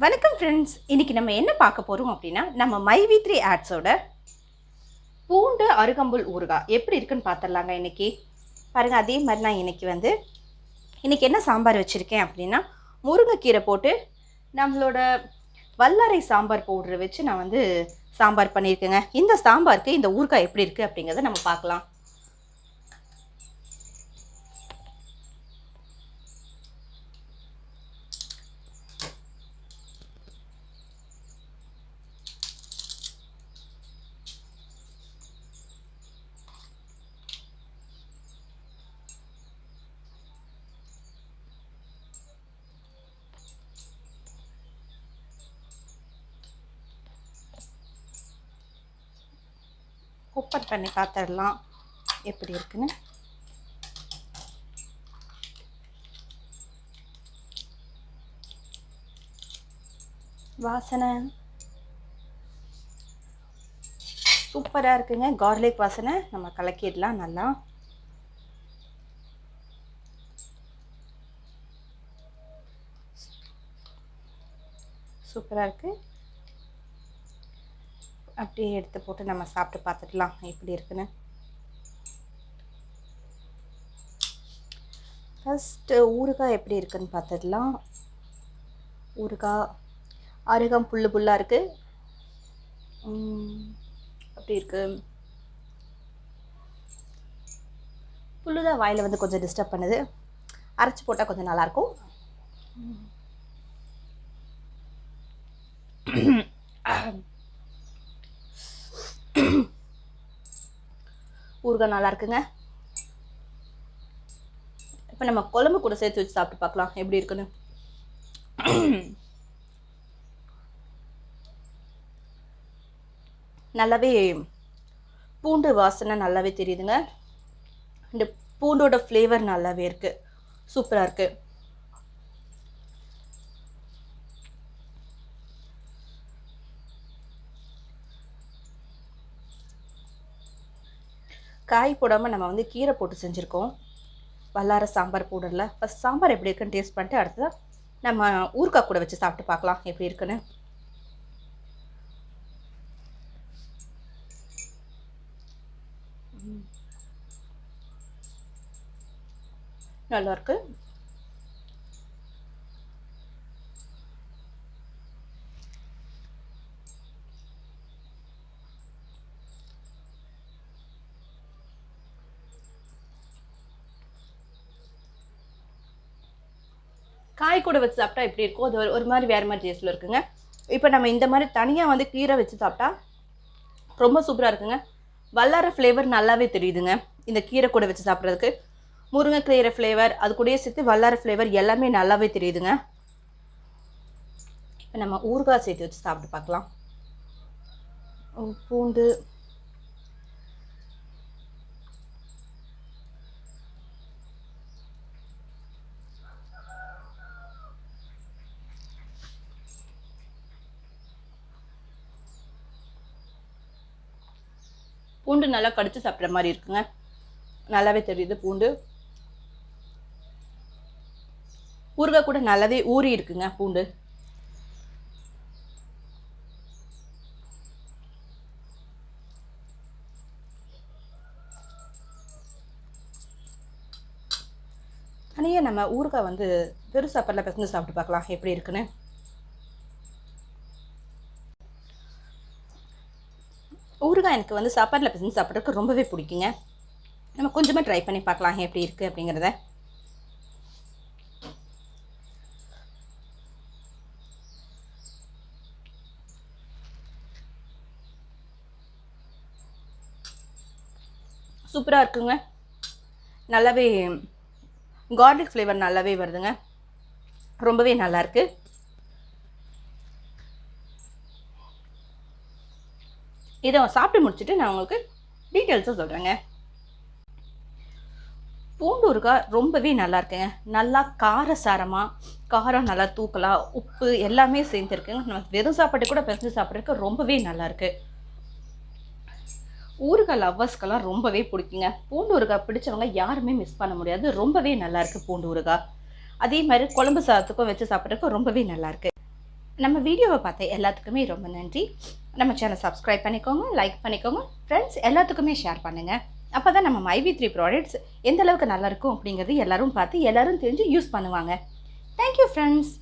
வணக்கம் ஃப்ரெண்ட்ஸ் இன்றைக்கி நம்ம என்ன பார்க்க போகிறோம் அப்படின்னா நம்ம மைவி த்ரீ ஆட்ஸோட பூண்டு அருகம்புல் ஊறுகாய் எப்படி இருக்குன்னு பார்த்துடலாங்க இன்னைக்கு. பாருங்கள் அதே மாதிரி நான் இன்னைக்கு வந்து இன்றைக்கி என்ன சாம்பார் வச்சுருக்கேன் அப்படின்னா முருங்கைக்கீரை போட்டு நம்மளோட வல்லாரை சாம்பார் பவுடரை வச்சு நான் வந்து சாம்பார் பண்ணியிருக்கேங்க. இந்த சாம்பாருக்கு இந்த ஊறுகாய் எப்படி இருக்குது அப்படிங்கிறத நம்ம பார்க்கலாம். ஓப்பன் பண்ணி பார்த்துடலாம். எப்படி இருக்குன்னு? வாசனை. சூப்பராக இருக்குங்க. கார்லிக் வாசனை. நம்ம கலக்கிடலாம் நல்லா. சூப்பராக இருக்குது அப்படியே எடுத்து போட்டு நம்ம சாப்பிட்டு பார்த்துக்கலாம் எப்படி இருக்குன்னு. ஃபஸ்ட்டு ஊறுகாய் எப்படி இருக்குன்னு பார்த்துடலாம். ஊறுகாய் அருகம் புல்லு புல்லாக இருக்குது அப்படி இருக்குது புல்லு தான் வாயில் வந்து கொஞ்சம் டிஸ்டர்ப் பண்ணுது. அரைச்சி போட்டால் கொஞ்சம் நல்லாயிருக்கும் ஊறுகாய் நல்லா இருக்குங்க. இப்போ நம்ம குழம்பு கூட சேர்த்து வச்சு சாப்பிட்டு பார்க்கலாம். எப்படி இருக்குன்னு. நல்லாவே பூண்டு வாசனை நல்லாவே தெரியுதுங்க. இந்த பூண்டோட ஃப்ளேவர் நல்லாவே இருக்குது சூப்பராக இருக்குது காய் போடாமல் நம்ம வந்து கீரை போட்டு செஞ்சுருக்கோம். வல்லார சாம்பார் பவுடரில். ஃபஸ்ட் சாம்பார் எப்படி இருக்குன்னு டேஸ்ட் பண்ணிட்டு அடுத்ததாக நம்ம ஊறுகாய் கூட வச்சு சாப்பிட்டு பார்க்கலாம். எப்படி இருக்குன்னு. நல்லா காய் கூட வச்சு சாப்பிட்டா எப்படி இருக்கும் அது ஒரு- மாதிரி வேறு மாதிரி டேஸ்ட்டில் இருக்குங்க. இப்போ நம்ம இந்த மாதிரி தனியாக வந்து கீரை வச்சு சாப்பிட்டா ரொம்ப சூப்பராக இருக்குங்க. வல்லார ஃப்ளேவர் நல்லாவே தெரியுதுங்க இந்த கீரை கூட வச்சு சாப்பிட்றதுக்கு. முருங்கைக்கீரை ஃப்ளேவர் அது கூடயே சேர்த்து வல்லார ஃப்ளேவர் எல்லாமே நல்லாவே தெரியுதுங்க. இப்போ நம்ம ஊறுகாய் சேர்த்து வச்சு சாப்பிட்டு பார்க்கலாம். பூண்டு. பூண்டு நல்லா கடிச்சு சாப்பிட்ற மாதிரி இருக்குங்க. நல்லாவே தெரியுது பூண்டு. ஊறுகாய் கூட நல்லாவே ஊறி இருக்குங்க பூண்டு. தனியாக நம்ம ஊறுகாய் வந்து வெறும் சாப்பாடில் பிசைஞ்சு சாப்பிட்டு பார்க்கலாம் எப்படி இருக்குன்னு. ஊறுகாய் எனக்கு வந்து சாப்பாட்டில் பிசைஞ்சு சாப்பிட்றதுக்கு ரொம்பவே பிடிக்குங்க. நம்ம கொஞ்சமாக ட்ரை பண்ணி பார்க்கலாம் எப்படி இருக்குது அப்படிங்கிறத. சூப்பராக இருக்குங்க. நல்லாவே கார்லிக் ஃப்ளேவர் நல்லாவே வருதுங்க. ரொம்பவே நல்லா இதை சாப்பிட்டு முடிச்சுட்டு நான் உங்களுக்கு டீட்டெயில்ஸை சொல்கிறேங்க பூண்டு ஊறுகாய் ரொம்பவே நல்லா இருக்குங்க. நல்லா காரசாரமாக காரம் நல்லா தூக்கலாக உப்பு எல்லாமே சேர்ந்துருக்குங்க. நம்ம வெறும் சாப்பாட்டு கூட பிசைஞ்சு சாப்பிட்றதுக்கு ரொம்பவே நல்லாயிருக்கு ஊறுகாய் லவ்வர்ஸ்க்கெல்லாம் ரொம்பவே பிடிக்குங்க. பூண்டு ஊறுகாய் பிடிச்சவங்க யாருமே மிஸ் பண்ண முடியாது. ரொம்பவே நல்லாயிருக்கு பூண்டு ஊறுகாய் அதே மாதிரி குழம்பு சாதத்துக்கும் வச்சு சாப்பிட்றதுக்கு ரொம்பவே நல்லாயிருக்கு நம்ம வீடியோவை பார்த்த எல்லாத்துக்குமே ரொம்ப நன்றி. நம்ம சேனல் சப்ஸ்கிரைப் பண்ணிக்கோங்க லைக் பண்ணிக்கோங்க ஃப்ரெண்ட்ஸ் எல்லாத்துக்குமே ஷேர் பண்ணுங்கள் அப்போ தான் நம்ம மைவி த்ரீ ப்ராடக்ட்ஸ் எந்த அளவுக்கு அப்படிங்கிறது எல்லோரும் பார்த்து எல்லோரும் தெரிஞ்சு யூஸ் பண்ணுவாங்க. Thank you friends